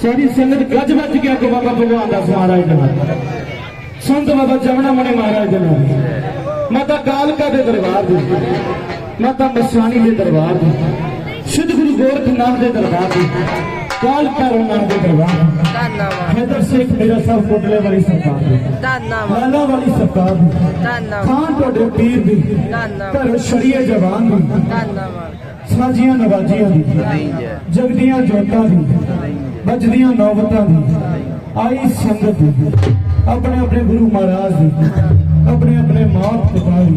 ਸਾਰੀ ਸੰਗਤ ਗੱਜ ਵੱਜ ਗਿਆ ਕੋ ਬਾਬਾ ਭਗਵਾਨ ਦਾ ਮਹਾਰਾਜ ਦੇ ਨਾਲ। ਸੰਤ ਬਾਬਾ ਜਮਨਾ ਮਣੇ ਮਹਾਰਾਜ ਦੇ ਨਾਲ। ਮਾਤਾ ਕਾਲਕਾ ਦੇ ਦਰਬਾਰ ਦੇ। ਮਾਤਾ ਮਸਵਾਣੀ ਦੇ ਦਰਬਾਰ ਦੀ ਸਿੱਧ ਗੁਰੂ ਗੋਰਖਨਾਥ ਦੇ ਦਰਬਾਰ ਦੀ ਕਾਲਕਾ ਰੋਨਾਥ ਦੇ ਦਰਬਾਰ ਧੰਨਵਾਦ। ਹੈਦਰ ਸੇਖ ਮੇਰਾ ਸਾਹਿਬ ਕੋਟਲੇ ਵਾਲੀ ਸਰਕਾਰ ਦੀ। ਧੰਨਵਾਦ। ਲਾਲਾ ਵਾਲੀ ਸਰਕਾਰ ਦੀ। ਧੰਨਵਾਦ। ਖਾਨ ਤੁਹਾਡੇ ਪੀਰ ਦੀ। ਧੰਨਵਾਦ। ਘਰ ਸ਼ਰੀਏ ਜਵਾਨ ਦੀ। ਧੰਨਵਾਦ। ਸਾਜੀਆਂ ਨਵਾਜੀਆਂ ਦੀ। ਜਗਦੀਆਂ ਜੋਤਾਂ ਦੀ। ਵੱਜਦੀਆਂ ਨੌਬਤਾਂ ਦੀ। ਆਈ ਸੰਗਤ ਦੀ। ਆਪਣੇ ਆਪਣੇ ਗੁਰੂ ਮਹਾਰਾਜ ਦੀ। ਆਪਣੇ ਆਪਣੇ ਮਾਤ ਪਿਤਾ ਦੀ।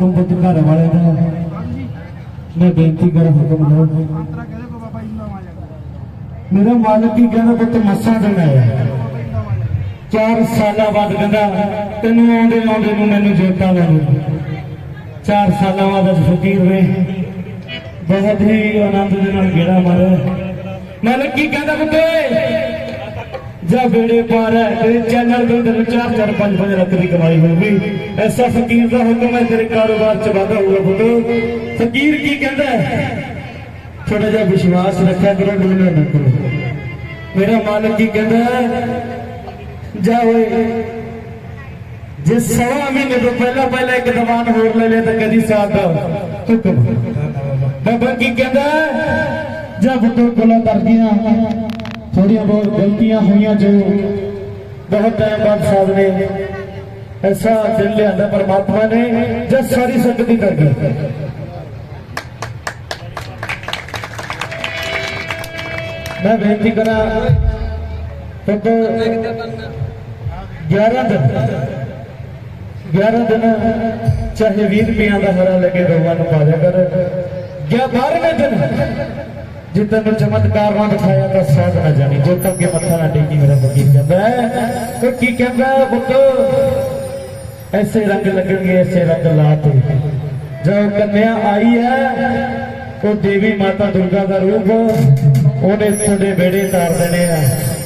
ਹੁਕਮ ਪੁੱਤ ਘਰ ਵਾਲੇ ਦਾ ਮੈਂ ਬੇਨਤੀ ਕਰਾਂ, ਹੁਕਮ ਲਓ। ਮੇਰਾ ਮਾਲਕ ਕੀ ਕਹਿੰਦਾ ਪੁੱਤ ਮੱਸਾ ਦੇਣਾ ਹੈ। ਚਾਰ ਸਾਲਾਂ ਬਾਅਦ ਕਹਿੰਦਾ, ਤੈਨੂੰ ਆਉਂਦੇ ਆਉਂਦੇ ਨੂੰ ਮੈਨੂੰ ਜੋਤਾ ਲੈਣੀ ਚਾਰ ਸਾਲਾਂ ਬਾਅਦ ਅੱਜ ਫਕੀਰ ਵੇ ਬਹੁਤ ਹੀ ਆਨੰਦ ਦੇ ਨਾਲ ਗੇੜਾ ਮਾਰਿਆ। ਮਾਲਕ ਕੀ ਕਹਿੰਦਾ ਪੁੱਤ? جگڑے پارک چینل دو دن چار چار پانچ پانچ رات کی کمائی ہوگی ایسا فقیر دا حکم ہے تیرے کاروبار چبادا ہوا بدو فقیر کی کہتا ہے تھوڑا جا وشواس رکھا کرو ڈولا نہ کرو میرا مالک کی کہتا ہے جا ہوئے جس سوا مہینے تو پہلا پہلا ایک دمان ہو لے لے تو کدی ساتھ آؤ تو بابا کی کہتا ہے جب تو کلا تر ਥੋੜੀਆਂ ਬਹੁਤ ਗਲਤੀਆਂ ਹੋਈਆਂ ਜੋ ਬਹੁਤ ਟਾਈਮ ਬਾਅਦ ਸਾਧ ਨੇ। ਐਸਾ ਦਿਲ ਲਿਆਂਦਾ ਪਰਮਾਤਮਾ ਨੇ ਜਦ ਸਾਰੀ ਸੰਗਤ ਦੀ ਕਰ ਗਈ ਮੈਂ ਬੇਨਤੀ ਕਰਾਂ ਪੁੱਤ 11 ਦਿਨ 11 ਦਿਨ ਚਾਹੇ 20 ਰੁਪਈਆਂ ਦਾ ਹਰਾ ਲੱਗੇ ਰੋਵਾਂ ਨੂੰ ਪਾ ਦਿਆ ਕਰ। ਗਿਆ جتن کو چمتکار وہاں دکھایا تھا سید نہ جانی جتن کے متھا نہ میرا فقیر کہتا ہے تو کہتا ہے بکو ایسے رنگ لگن گے ایسے رنگ لاتے جو کنیا آئی ہے وہ دیوی ماتا درگا کا روپ انہیں تھوڑے بیڑے تار دینے ہیں